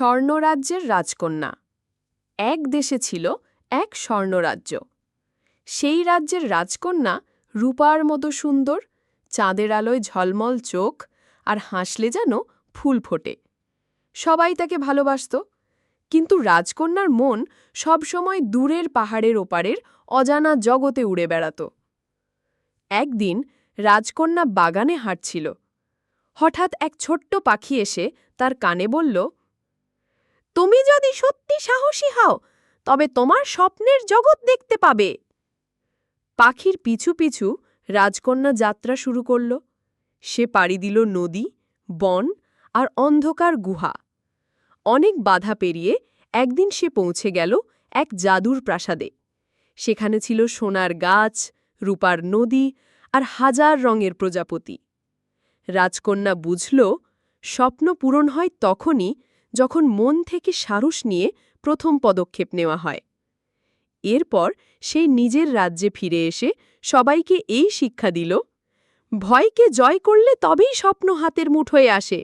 স্বর্ণরাজ্যের রাজকন্যা। এক দেশে ছিল এক স্বর্ণরাজ্য। সেই রাজ্যের রাজকন্যা রূপার মতো সুন্দর, চাঁদের আলোয় ঝলমল চোখ আর হাসলে যেন ফুল ফোটে। সবাই তাকে ভালোবাসত, কিন্তু রাজকন্যার মন সবসময় দূরের পাহাড়ের ওপারের অজানা জগতে উড়ে বেড়াত। একদিন রাজকন্যা বাগানে হাঁটছিল। হঠাৎ এক ছোট্ট পাখি এসে তার কানে বলল তুমি যদি সত্যি সাহসী হও, তবে তোমার স্বপ্নের জগৎ দেখতে পাবে। পাখির পিছু পিছু রাজকন্যা যাত্রা শুরু করল। সে পাড়ি দিল নদী, বন আর অন্ধকার গুহা। অনেক বাধা পেরিয়ে একদিন সে পৌঁছে গেল এক জাদুর প্রাসাদে। সেখানে ছিল সোনার গাছ, রূপার নদী আর হাজার রঙের প্রজাপতি। রাজকন্যা বুঝল, স্বপ্ন পূরণ হয় তখনই যখন মন থেকে সারস নিয়ে প্রথম পদক্ষেপ নেওয়া হয়। এরপর সেই নিজের রাজ্যে ফিরে এসে সবাইকে এই শিক্ষা দিল, ভয়কে জয় করলে তবেই স্বপ্ন হাতের মুঠোয় আসে।